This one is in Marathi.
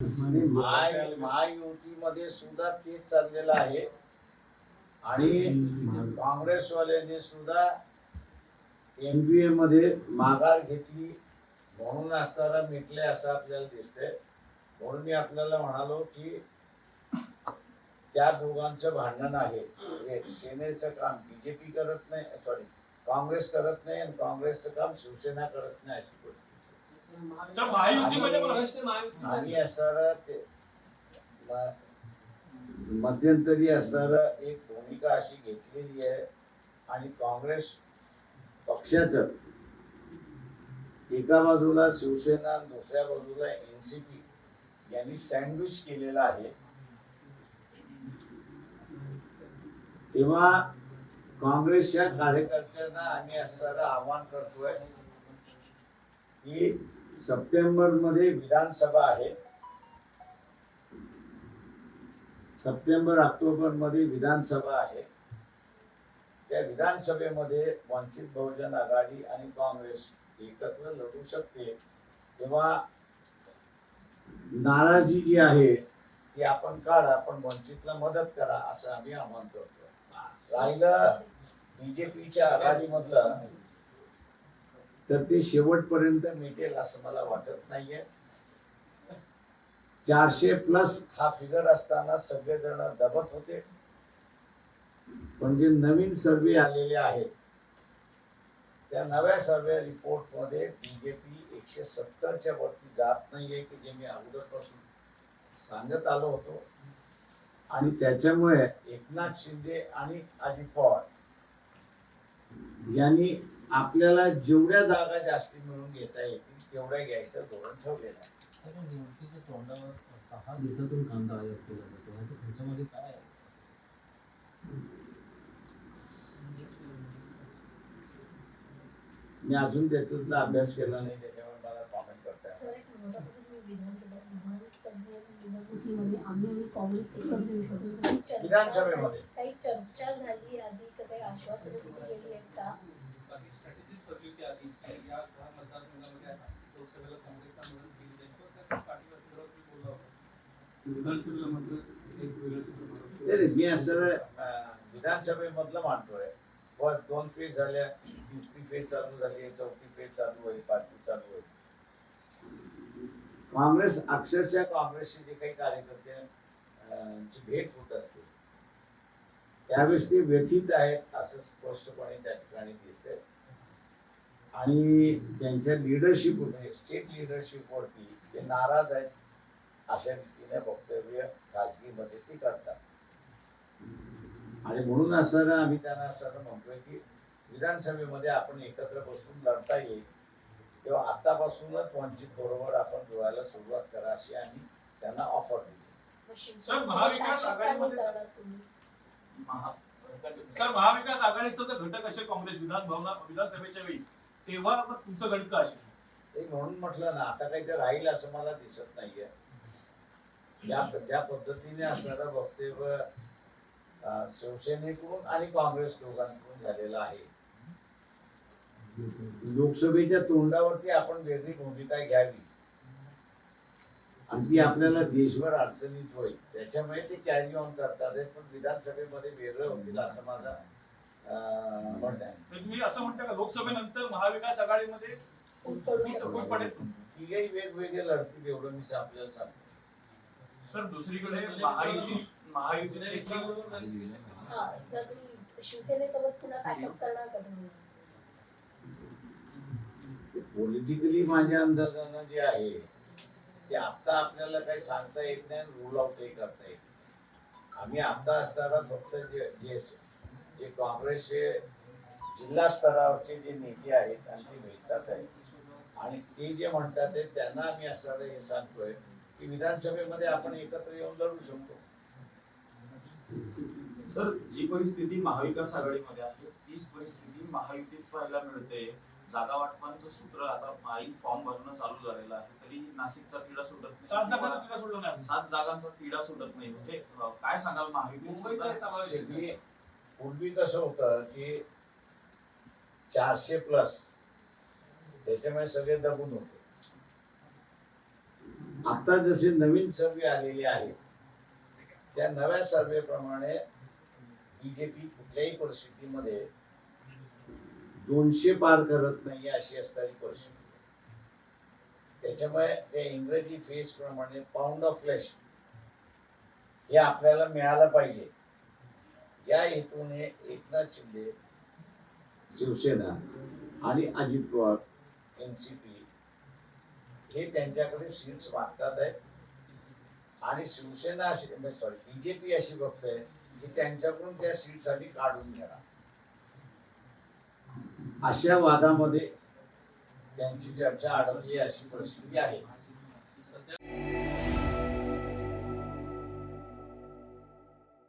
महाय- महायुतीमध्ये सुद्धा तेच चाललेलं आहे. आणि काँग्रेसवाल्यांनी सुद्धा एमबीए मध्ये माघार घेतली म्हणून असताना मिटले असं आपल्याला दिसतंय. म्हणून मी आपल्याला म्हणालो की त्या दोघांचं भांडण आहे. सेनेचं काम बीजेपी करत नाही सॉरी काँग्रेस करत नाही आणि काँग्रेसचं काम शिवसेना करत नाही अशी सर, महायुतीमध्ये आणि- प्रश्न आणि असणारा ते म- मध्यंतरी असणारा एक भूमिका अशी घेतलेली आहे. आणि काँग्रेस पक्षाचं एका बाजूला शिवसेना आणि दुसऱ्या बाजूला एनसीपी यांनी सँडविच केलेला आहे. तेव्हा काँग्रेसच्या कार्यकर्त्यांना आम्ही असणारं आवाहन करतोय की सप्टेंबरमध्ये विधानसभा आहे. सप्टेंबर ऑक्टोबरमध्ये विधानसभा आहे. त्या विधानसभेमध्ये वंचित बहुजन आघाडी आणि काँग्रेस एकत्र लढू शकते. तेव्हा नाराजी जी आहे ती आपण काढा पण वंचितला मदत करा असं आम्ही आवाहन करतो. राहिलं बीजेपीच्या आघाडीमधलं तर ते शेवटपर्यंत मिटेल असं मला वाटत नाहीये. चारशे प्लस हा फिगर असताना सगळेजण दबत होते. पण जे नवीन सर्वे आलेले आहेत त्या नव्या सर्वे रिपोर्टमध्ये बीजेपी एकशे सत्तरच्या वरती जात नाहीये की जे मी अगोदरपासून सांगत आलो होतो. आणि त्याच्यामुळे एकनाथ शिंदे आणि अजित पवार यांनी आपल्याला जेवढ्या जागा जास्ती मिळून घेता येतील तेवढ्या घ्यायचं धोरण ठेवलेलं आहे. निवडणुकीच्या तोंडावर सहा दिवसातून कांदा आयात केला जातो. त्याच्यामध्ये काय आहे? मी अजून त्याच्यातला अभ्यास केला नाही. त्याच्यावर मला कॉमेंट करता येणार सर एक महत्त्वाचं तुम्ही विधान केलं विधानसभे निवडणुकीमध्ये आम्ही आणि काँग्रेस एकत्र येऊ शकतो. काही चर्चा- विधानसभेमध्ये. काही चर्चा झाली आधी का काही आश्वासनं दिली गेली आहेत का बाकी स्ट्रॅटेजीज ठरली होती आधी की या सहा मतदारसंघामध्ये लोकसभेला काँग्रेसला मदत केली जाईल किंवा त्या पार्टीला संदर्भात मी बोललो होतो विधानसभेला मात्र एक वेगळं मी असं विधानसभेमधलं मांडतोय. फर्स्ट दोन फेज झाल्या तिसरी फेज चालू झाली चौथी फेज चालू आहे पाचवी चालू आहे काँग्रेस अक्षरशः काँग्रेसचे जे काही कार्यकर्ते ची भेट होत असते त्यावेळेस ते व्यथित आहेत असं स्पष्टपणे त्या ठिकाणी दिसतंय. आणि त्यांच्या लिडरशिप स्टेट लिडरशिप वरती ते नाराज आहेत अशा रीतीने वक्तव्य खासगीमध्ये ते करतात. आणि म्हणून असताना आम्ही त्यांना असताना म्हणतोय की विधानसभेमध्ये आपण एकत्र बसून लढता येईल. तेव्हा आतापासूनच वंचित बरोबर आपण जुळायला सुरुवात करा अशी आम्ही त्यांना ऑफर दिली. सर, महाविकास आघाडीमध्ये-? सर महाविकास आघाडीचा जर घटक असेल काँग्रेस विधान भवना विधानसभेच्या वेळी तेव्हा तुमचं गणित काय असेल म्हणून म्हटलं ना आता काही ते राहील असं मला दिसत नाहीये. या ज्या पद्धतीने असणारं वक्तव्य शिवसेनेकडून आणि काँग्रेस दोघांकडून झालेलं आहे. लोकसभेच्या तोंडावरती आपण वेगळी भूमिका घ्यावी. आणि ती आपल्याला देशभर अडचणीत होईल. त्याच्यामुळे ते कॅरी ऑन करतात. पण विधानसभेमध्ये वेगळं होतील असं माझं म्हणणं आहे. तुम्ही असं म्हणता का लोकसभेनंतर महाविकास आघाडीमध्ये तिघही वेगवेगळे लढतील एवढं मी आपल्याला सांगतो. सर दुसरीकडे महायुती महायुती देखील हा, तुम्ही शिवसेनेसोबत पुन्हा पॅचअप करणार का तुम्ही? पॉलिटिकली माझ्या अंदाजानं जे आहे ते आता आपल्याला काही सांगता येत नाही रूल आउटही करता येत. आम्ही आता असताना फक्त जे जे जे काँग्रेसचे जिल्हा स्तरावरचे जे नेते आहेत आणि ते भेटतात आहेत आणि ते जे म्हणतात ते त्यांना आम्ही असं हे सांगतोय की विधानसभेमध्ये आपण एकत्र येऊन लढू शकतो. सर जी परिस्थिती महाविकास आघाडीमध्ये आहे तीच परिस्थिती महायुतीत पाहायला मिळते. जागा वाटपांचं सूत्र आता माई फॉर्म भरणं चालू झालेलं आहे तरी नाशिकचा तिढा सुटत नाही. सात जागा तिला सोडलं नाही. सात जागांचा तिढा सुटत नाही. म्हणजे काय सांगाल. पूर्वी पूर्वी कसं होतं की चारशे प्लस त्याच्यामुळे सगळे दबून होते. आता जसे नवीन सर्वे आलेले आहेत त्या नव्या सर्वे प्रमाणे बीजेपी कुठल्याही परिस्थितीमध्ये दोनशे पार करत नाही अशी असणारी परिस्थिती. त्याच्यामुळे त्या इंग्रजी फेस प्रमाणे पाऊंड ऑफ फ्लेश हे आपल्याला मिळालं पाहिजे. या हेतूने एकनाथ शिंदे शिवसेना आणि Ajit Pawar N C P हे त्यांच्याकडे सीट्स मागतात आहे आणि शिवसेना अशी म्हणजे सॉरी बीजेपी अशी बघते की त्यांच्याकडून त्या सीटसाठी काढून घेणार. अशा वादामध्ये त्यांची चर्चा अडवली अशी परिस्थिती आहे. सध्या